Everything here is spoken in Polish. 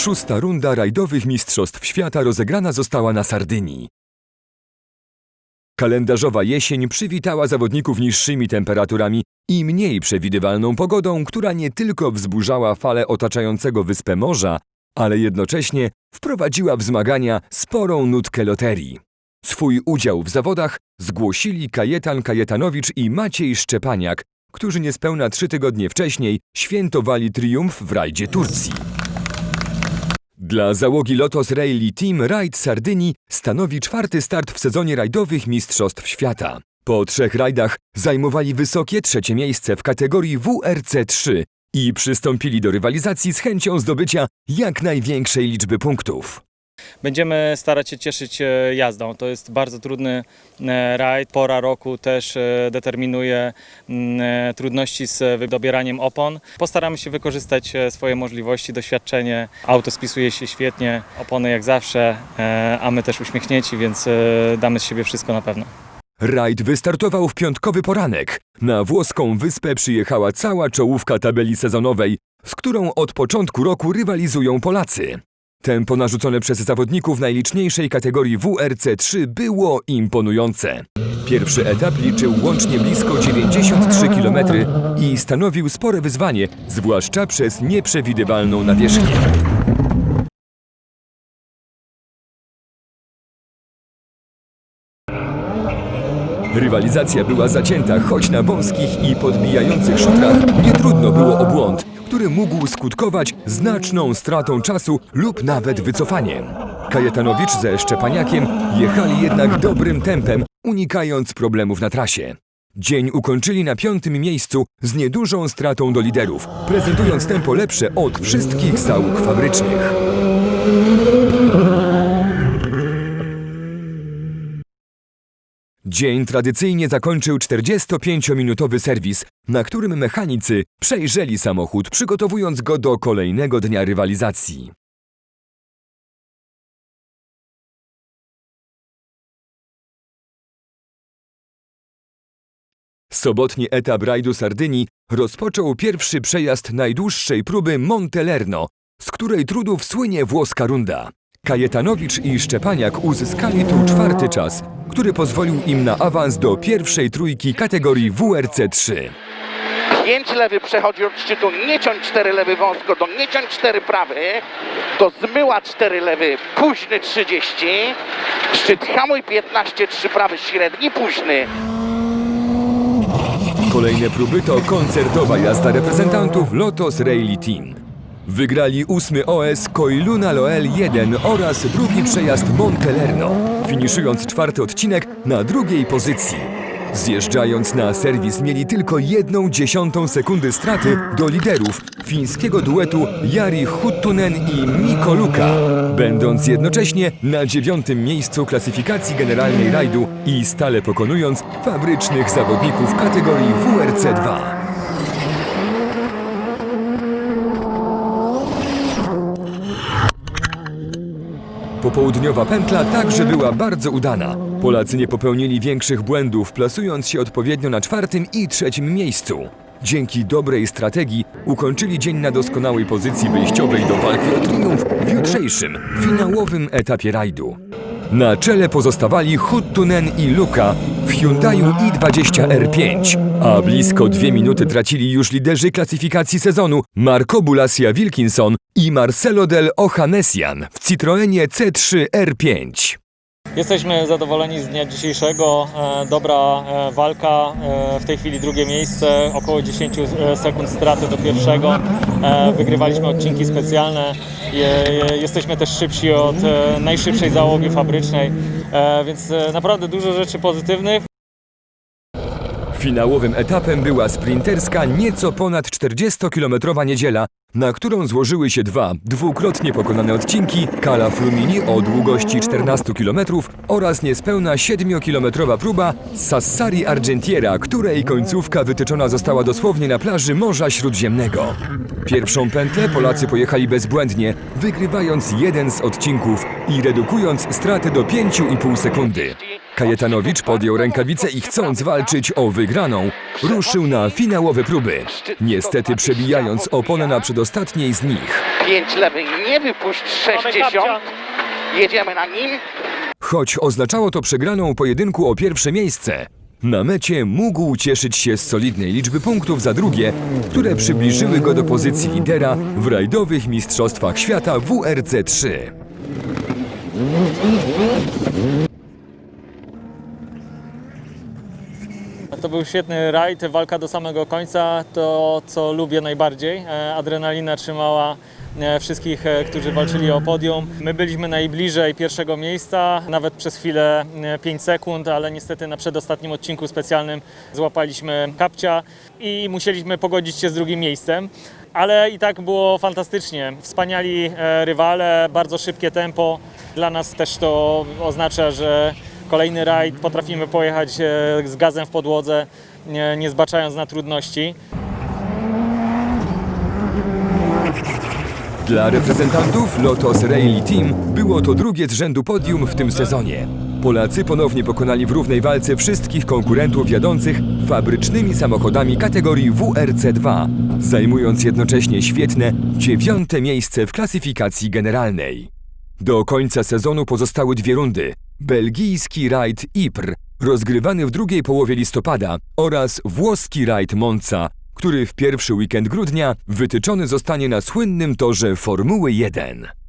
Szósta runda rajdowych Mistrzostw Świata rozegrana została na Sardynii. Kalendarzowa jesień przywitała zawodników niższymi temperaturami i mniej przewidywalną pogodą, która nie tylko wzburzała fale otaczającego wyspę morza, ale jednocześnie wprowadziła w zmagania sporą nutkę loterii. Swój udział w zawodach zgłosili Kajetan Kajetanowicz i Maciej Szczepaniak, którzy niespełna trzy tygodnie wcześniej świętowali triumf w rajdzie Turcji. Dla załogi Lotos Rally Team rajd Sardynii stanowi czwarty start w sezonie rajdowych Mistrzostw Świata. Po trzech rajdach zajmowali wysokie trzecie miejsce w kategorii WRC3 i przystąpili do rywalizacji z chęcią zdobycia jak największej liczby punktów. Będziemy starać się cieszyć e, jazdą. To jest bardzo trudny e, rajd. Pora roku też e, determinuje mm, trudności z dobieraniem opon. Postaramy się wykorzystać swoje możliwości, doświadczenie. Auto spisuje się świetnie, opony jak zawsze, a my też uśmiechnięci, więc damy z siebie wszystko na pewno. Rajd wystartował w piątkowy poranek. Na włoską wyspę przyjechała cała czołówka tabeli sezonowej, z którą od początku roku rywalizują Polacy. Tempo narzucone przez zawodników najliczniejszej kategorii WRC3 było imponujące. Pierwszy etap liczył łącznie blisko 93 km i stanowił spore wyzwanie, zwłaszcza przez nieprzewidywalną nawierzchnię. Rywalizacja była zacięta, choć na wąskich i podbijających szutrach nie trudno było o błąd, który mógł skutkować znaczną stratą czasu lub nawet wycofaniem. Kajetanowicz ze Szczepaniakiem jechali jednak dobrym tempem, unikając problemów na trasie. Dzień ukończyli na piątym miejscu z niedużą stratą do liderów, prezentując tempo lepsze od wszystkich załóg fabrycznych. Dzień tradycyjnie zakończył 45-minutowy serwis, na którym mechanicy przejrzeli samochód, przygotowując go do kolejnego dnia rywalizacji. Sobotni etap rajdu Sardynii rozpoczął pierwszy przejazd najdłuższej próby Montelerno, z której trudów słynie włoska runda. Kajetanowicz i Szczepaniak uzyskali tu czwarty czas, który pozwolił im na awans do pierwszej trójki kategorii WRC3. 5 lewy przechodzi od szczytu, nie ciąć 4 lewy wąsko, do nie ciąć 4 prawy, do zmyła 4 lewy, późny 30, szczyt hamuj 15, 3 prawy, średni, późny. Kolejne próby to koncertowa jazda reprezentantów Lotos Rally Team. Wygrali ósmy OS Koiluna Loel 1 oraz drugi przejazd Montelerno, finiszując czwarty odcinek na drugiej pozycji. Zjeżdżając na serwis mieli tylko jedną dziesiątą sekundy straty do liderów fińskiego duetu Jari Huttunen i Mikko Luka, będąc jednocześnie na dziewiątym miejscu klasyfikacji generalnej rajdu i stale pokonując fabrycznych zawodników kategorii WRC2. Popołudniowa pętla także była bardzo udana. Polacy nie popełnili większych błędów, plasując się odpowiednio na czwartym i trzecim miejscu. Dzięki dobrej strategii ukończyli dzień na doskonałej pozycji wyjściowej do walki o triumf w jutrzejszym, finałowym etapie rajdu. Na czele pozostawali Huttunen i Luka w Hyundaiu i20R5, a blisko dwie minuty tracili już liderzy klasyfikacji sezonu Marco Bulasia Wilkinson i Marcelo del Ohanesian w Citroenie C3 R5. Jesteśmy zadowoleni z dnia dzisiejszego. E, Dobra e, walka, e, w tej chwili drugie miejsce, około 10 e, sekund straty do pierwszego. Wygrywaliśmy odcinki specjalne. Je- je- Jesteśmy też szybsi od najszybszej załogi fabrycznej, więc naprawdę dużo rzeczy pozytywnych. Finałowym etapem była sprinterska nieco ponad 40-kilometrowa niedziela, na którą złożyły się dwa dwukrotnie pokonane odcinki Cala Flumini o długości 14 km oraz niespełna 7-kilometrowa próba Sassari Argentiera, której końcówka wytyczona została dosłownie na plaży Morza Śródziemnego. Pierwszą pętlę Polacy pojechali bezbłędnie, wygrywając jeden z odcinków i redukując straty do 5,5 sekundy. Kajetanowicz podjął rękawice i chcąc walczyć o wygraną, ruszył na finałowe próby. Niestety przebijając oponę na przedostatniej z nich. 5 lewy, nie wypuść 60. Jedziemy na nim. Choć oznaczało to przegraną pojedynku o pierwsze miejsce, na mecie mógł cieszyć się z solidnej liczby punktów za drugie, które przybliżyły go do pozycji lidera w rajdowych mistrzostwach świata WRC 3. To był świetny rajd, walka do samego końca, to co lubię najbardziej. E, Adrenalina trzymała e, wszystkich, e, którzy walczyli o podium. My byliśmy najbliżej pierwszego miejsca, nawet przez chwilę 5 sekund, ale niestety na przedostatnim odcinku specjalnym złapaliśmy kapcia i musieliśmy pogodzić się z drugim miejscem. Ale i tak było fantastycznie. Wspaniali rywale, bardzo szybkie tempo. Dla nas też to oznacza, że kolejny rajd potrafimy pojechać e, z gazem w podłodze, nie, nie zbaczając na trudności. Dla reprezentantów Lotos Rally Team było to drugie z rzędu podium w tym sezonie. Polacy ponownie pokonali w równej walce wszystkich konkurentów jadących fabrycznymi samochodami kategorii WRC2, zajmując jednocześnie świetne dziewiąte miejsce w klasyfikacji generalnej. Do końca sezonu pozostały dwie rundy. Belgijski rajd Ypres, rozgrywany w drugiej połowie listopada oraz włoski rajd Monza, który w pierwszy weekend grudnia wytyczony zostanie na słynnym torze Formuły 1.